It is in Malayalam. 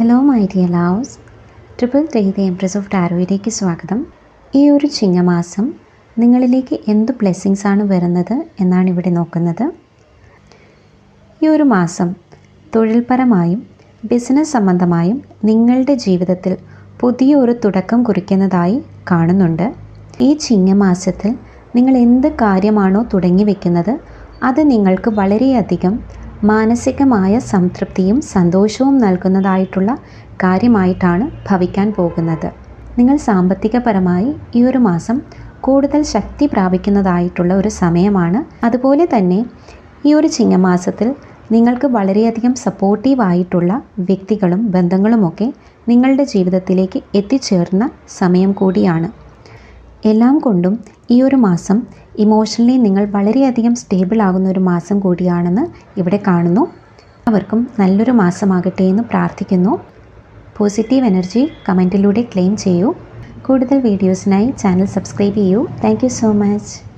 Hello my dear loves triple three the empress of ടാരോയിലേക്ക് സ്വാഗതം. ഈ ഒരു ചിങ്ങമാസം നിങ്ങളിലേക്ക് എന്ത് ബ്ലെസ്സിങ്സ് ആണ് വരുന്നത് എന്നാണ് ഇവിടെ നോക്കുന്നത്. ഈ ഒരു മാസം തൊഴിൽപരമായും ബിസിനസ് സംബന്ധമായും നിങ്ങളുടെ ജീവിതത്തിൽ പുതിയൊരു തുടക്കം കുറിക്കുന്നതായി കാണുന്നുണ്ട്. ഈ ചിങ്ങമാസത്തിൽ നിങ്ങൾ എന്ത് കാര്യമാണോ തുടങ്ങി വെക്കുന്നത് അത് നിങ്ങൾക്ക് വളരെയധികം മാനസികമായ സംതൃപ്തിയും സന്തോഷവും നൽകുന്നതായിട്ടുള്ള കാര്യമായിട്ടാണ് ഭവിക്കാൻ പോകുന്നത്. നിങ്ങൾ സാമ്പത്തികപരമായി ഈ ഒരു മാസം കൂടുതൽ ശക്തി പ്രാപിക്കുന്നതായിട്ടുള്ള ഒരു സമയമാണ്. അതുപോലെ തന്നെ ഈ ഒരു ചിങ്ങമാസത്തിൽ നിങ്ങൾക്ക് വളരെയധികം സപ്പോർട്ടീവായിട്ടുള്ള വ്യക്തികളും ബന്ധങ്ങളുമൊക്കെ നിങ്ങളുടെ ജീവിതത്തിലേക്ക് എത്തിച്ചേർന്ന സമയം കൂടിയാണ്. എല്ലാം കൊണ്ടും ഈ ഒരു മാസം ഇമോഷണലി നിങ്ങൾ വളരെയധികം സ്റ്റേബിൾ ആകുന്ന ഒരു മാസം കൂടിയാണെന്ന് ഇവിടെ കാണുന്നു. അവർക്കും നല്ലൊരു മാസമാകട്ടെ എന്ന് പ്രാർത്ഥിക്കുന്നു. പോസിറ്റീവ് എനർജി കമന്റിലൂടെ ക്ലെയിം ചെയ്യൂ. കൂടുതൽ വീഡിയോസിനായി ചാനൽ സബ്സ്ക്രൈബ് ചെയ്യൂ. Thank so much